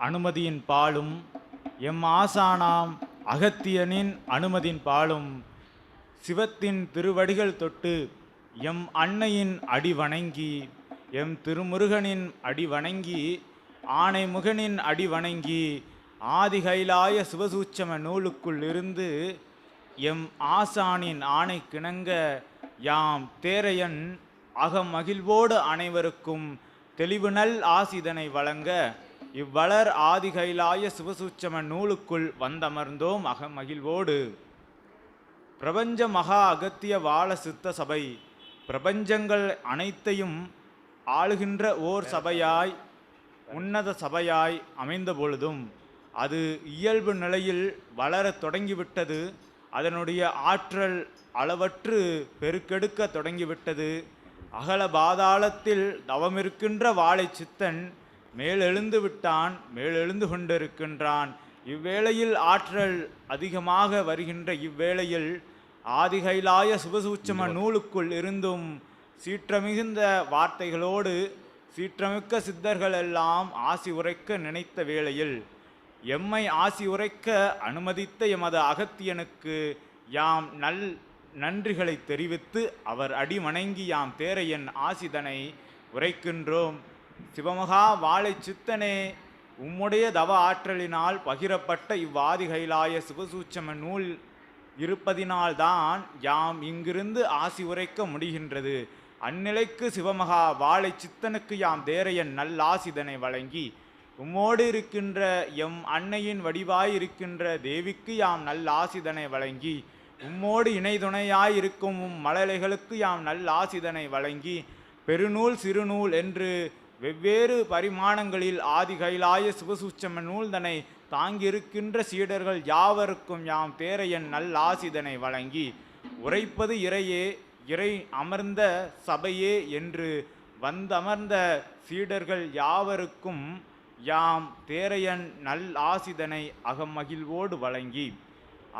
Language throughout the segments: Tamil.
அனுமதியின் பாலும் எம் ஆசானாம் அகத்தியனின் அனுமதியின் பாலும் சிவத்தின் திருவடிகள் தொட்டு எம் அன்னையின் அடி வணங்கி எம் திருமுருகனின் அடி வணங்கி ஆனைமுகனின் அடி வணங்கி ஆதிகைலாய சிவசூட்சம நூலுக்குள் இருந்து எம் ஆசானின் ஆணை கிணங்க யாம் தேரையன் அகமகிழ்வோடு அனைவருக்கும் தெளிவு நல் ஆசிதனை வழங்க இவ்வளர் ஆதிகைலாய சிவசூச்சம நூலுக்குள் வந்தமர்ந்தோம் அகமகிழ்வோடு பிரபஞ்ச மகா அகத்திய வாழ சித்த சபை பிரபஞ்சங்கள் அனைத்தையும் ஆளுகின்ற ஓர் சபையாய் உன்னத சபையாய் அமைந்த பொழுதும் அது இயல்பு நிலையில் வளரத் தொடங்கிவிட்டது. அதனுடைய ஆற்றல் அளவற்று பெருக்கெடுக்க தொடங்கிவிட்டது. அகல பாதாளத்தில் தவமிருக்கின்ற வாழை சித்தன் மேலெழுந்து விட்டான் மேலெழுந்து கொண்டிருக்கின்றான். இவ்வேளையில் ஆற்றல் அதிகமாக வருகின்ற இவ்வேளையில் ஆதிகைலாய சிவசூட்சம நூலுக்குள் இருந்தும் சீற்றமிகுந்த வார்த்தைகளோடு சீற்றமிக்க சித்தர்கள் எல்லாம் ஆசி உரைக்க நினைத்த வேளையில் எம்மை ஆசி உரைக்க அனுமதித்த எமது அகத்தியனுக்கு யாம் நல் நன்றிகளை தெரிவித்து அவர் அடி வணங்கி யாம் தேரையன் ஆசிதனை உரைக்கின்றோம். சிவமகா வாழை சித்தனே உம்முடைய தவ ஆற்றலினால் பகிரப்பட்ட இவ்வாதிகைலாய சிவசூட்சம நூல் இருப்பதினால்தான் யாம் இங்கிருந்து ஆசி உரைக்க முடிகின்றது. அந்நிலைக்கு சிவமகா வாழை சித்தனுக்கு யாம் தேரையன் நல்லாசிதனை வழங்கி உம்மோடு இருக்கின்ற எம் அன்னையின் வடிவாய் இருக்கின்ற தேவிக்கு யாம் நல்லாசிதனை வழங்கி உம்மோடு இணைதுணையாய் இருக்கும் உம் மழலைகளுக்கு யாம் நல்லாசிதனை வழங்கி பெருநூல் சிறுநூல் என்று வெவ்வேறு பரிமாணங்களில் ஆதி கைலாய சிவசூச்சம நூல்தனை தாங்கியிருக்கின்ற சீடர்கள் யாவருக்கும் யாம் தேரையன் நல்லாசிதனை வழங்கி உரைப்பது இறையே இறை அமர்ந்த சபையே என்று வந்தமர்ந்த சீடர்கள் யாவருக்கும் யாம் தேரையன் நல் ஆசிதனை அகமகிழ்வோடு வழங்கி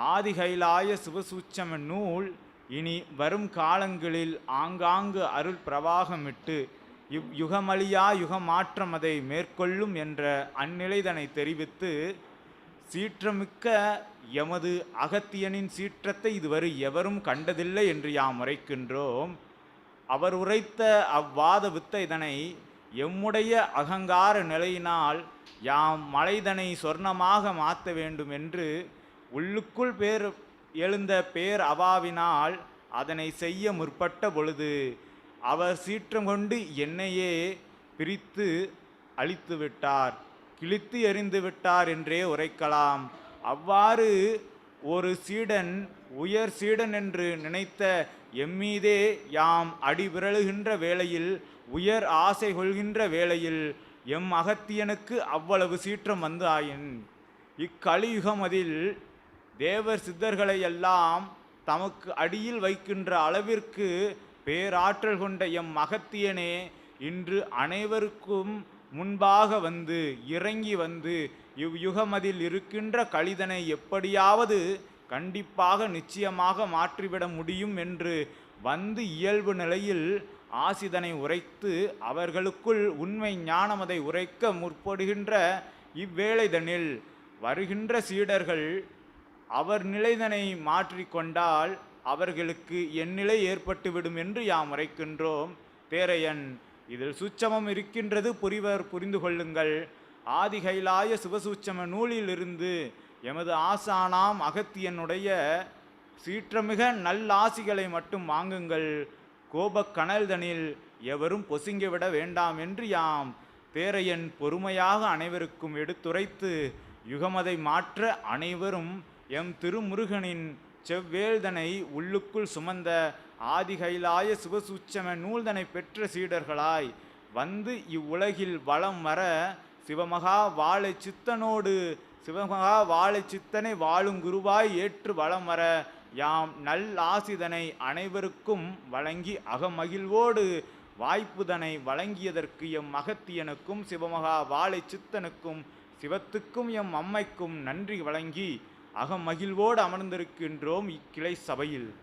ஆதிகைலாய சிவசூச்சம நூல் இனி வரும் காலங்களில் ஆங்காங்கு அருள் பிரவாகமிட்டு இவ் யுகமழியா யுகமாற்றம் அதை மேற்கொள்ளும் என்ற அந்நிலைதனை தெரிவித்து சீற்றமிக்க எமது அகத்தியனின் சீற்றத்தை இதுவரை எவரும் கண்டதில்லை என்று யாம் உரைக்கின்றோம். அவர் உரைத்த அவ்வாத வித்தைதனை எம்முடைய அகங்கார நிலையினால் யாம் மலைதனை சொர்ணமாக மாற்ற வேண்டும் என்று உள்ளுக்குள் பேர் எழுந்த பேர் அவாவினால் அதனை செய்ய முற்பட்ட பொழுது அவர் சீற்றம் கொண்டு என்னையே பிரித்து அழித்து விட்டார் கிழித்து எறிந்து விட்டார் என்றே உரைக்கலாம். அவ்வாறு ஒரு சீடன் உயர் சீடன் என்று நினைத்த எம்மீதே யாம் அடிவிரழுகின்ற வேளையில் உயர் ஆசை கொள்கின்ற வேளையில் எம் அகத்தியனுக்கு அவ்வளவு சீற்றம் வந்து ஆயின் இக்கலியுகமதில் தேவர் சித்தர்களை எல்லாம் தமக்கு அடியில் வைக்கின்ற அளவிற்கு பேராற்றல் கொண்ட எம் மகத்தியனே இன்று அனைவருக்கும் முன்பாக வந்து இறங்கி வந்து இவ்யுகமதில் இருக்கின்ற கழிதனை எப்படியாவது கண்டிப்பாக நிச்சயமாக மாற்றிவிட முடியும் என்று வந்து இயல்பு நிலையில் ஆசிதனை உரைத்து அவர்களுக்குள் உண்மை ஞானமதை உரைக்க முற்படுகின்ற இவ்வேளைதனில் வருகின்ற சீடர்கள் அவர் நிலைதனை மாற்றிக்கொண்டால் அவர்களுக்கு என் நிலை ஏற்பட்டுவிடும் என்று யாம் உரைக்கின்றோம். பேரையன் இதில் சுச்சமம் இருக்கின்றது புரிவர் புரிந்து கொள்ளுங்கள். ஆதிகைலாய சிவசூச்சம நூலிலிருந்து எமது ஆசானாம் அகத்தியனுடைய சீற்றமிக நல்லாசிகளை மட்டும் வாங்குங்கள். கோபக் கனல்தனில் எவரும் பொசுங்கிவிட வேண்டாம் என்று யாம் பேரையன் பொறுமையாக அனைவருக்கும் எடுத்துரைத்து யுகமதை மாற்ற அனைவரும் எம் திருமுருகனின் செவ்வேள்தனை உள்ளுக்குள் சுமந்த ஆதிகைலாய சிவசூச்சம நூல்தனை பெற்ற சீடர்களாய் வந்து இவ்வுலகில் வலம் வர சிவமகா வாழை சித்தனோடு சிவமகா வாழை சித்தனை வாழும் குருவாய் ஏற்று வலம் வர யாம் நல் ஆசிதனை அனைவருக்கும் வழங்கி அகமகிழ்வோடு வாய்ப்புதனை வழங்கியதற்கு எம் மகத்தியனுக்கும் சிவமகா வாழை சித்தனுக்கும் சிவத்துக்கும் எம் அம்மைக்கும் நன்றி வழங்கி அகமகிழ்வோடு அமர்ந்திருக்கின்றோம் இக்கிளை சபையில்.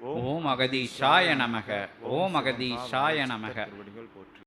ஓம் அகதீஷாய நமக. ஓம் அகதீஷாய நமக. போற்றி.